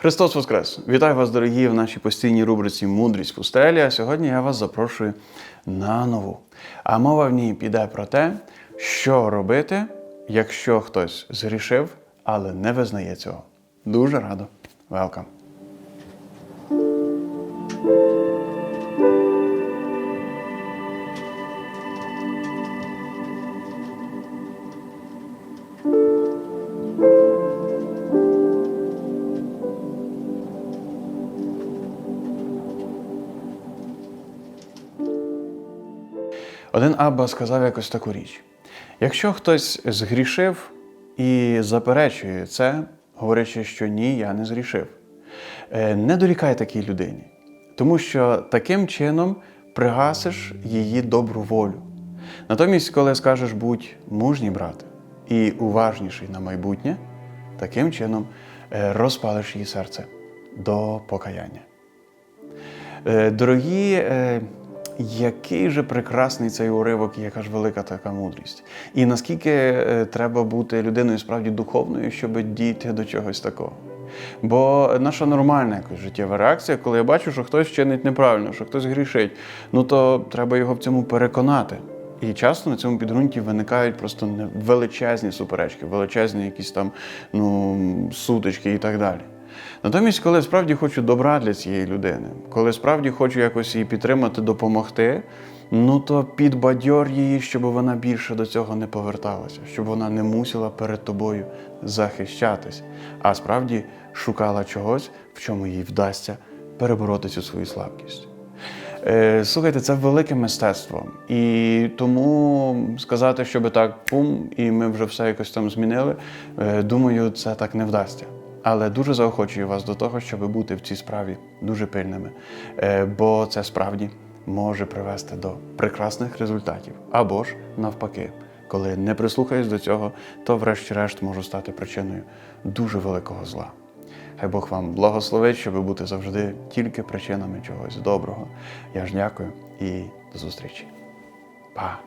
Христос Воскрес! Вітаю вас, дорогі, в нашій постійній рубриці Мудрість пустелі. А сьогодні я вас запрошую на нову. А мова в ній піде про те, що робити, якщо хтось згрішив, але не визнає цього. Дуже радо. Велкам! Один Абба сказав якось таку річ: якщо хтось згрішив і заперечує це, говорячи, що ні, я не згрішив, е, не дорікай такій людині, тому що таким чином пригасиш її добру волю. Натомість, коли скажеш будь мужній брат і уважніший на майбутнє, таким чином е, розпалиш її серце до покаяння. Е, Дорогі, який же прекрасний цей уривок, яка ж велика така мудрість. І наскільки е, треба бути людиною справді духовною, щоб дійти до чогось такого. Бо наша нормальна якось життєва реакція, коли я бачу, що хтось чинить неправильно, що хтось грішить, ну то треба його в цьому переконати. І часто на цьому підґрунті виникають просто величезні суперечки, величезні якісь там ну, сутички і так далі. Натомість, коли справді хочу добра для цієї людини, коли справді хочу якось її підтримати, допомогти, ну то підбадьор її, щоб вона більше до цього не поверталася, щоб вона не мусила перед тобою захищатись, а справді шукала чогось, в чому їй вдасться перебороти цю свою слабкість. Е, Слухайте, це велике мистецтво. І тому сказати, щоб так пум, і ми вже все якось там змінили, е, думаю, це так не вдасться. Але дуже заохочую вас до того, щоб бути в цій справі дуже пильними, Е, бо це справді може привести до прекрасних результатів. Або ж навпаки, коли не прислухаюсь до цього, то врешті-решт можу стати причиною дуже великого зла. Хай Бог вам благословить, щоб бути завжди тільки причинами чогось доброго. Я ж дякую і до зустрічі. Па!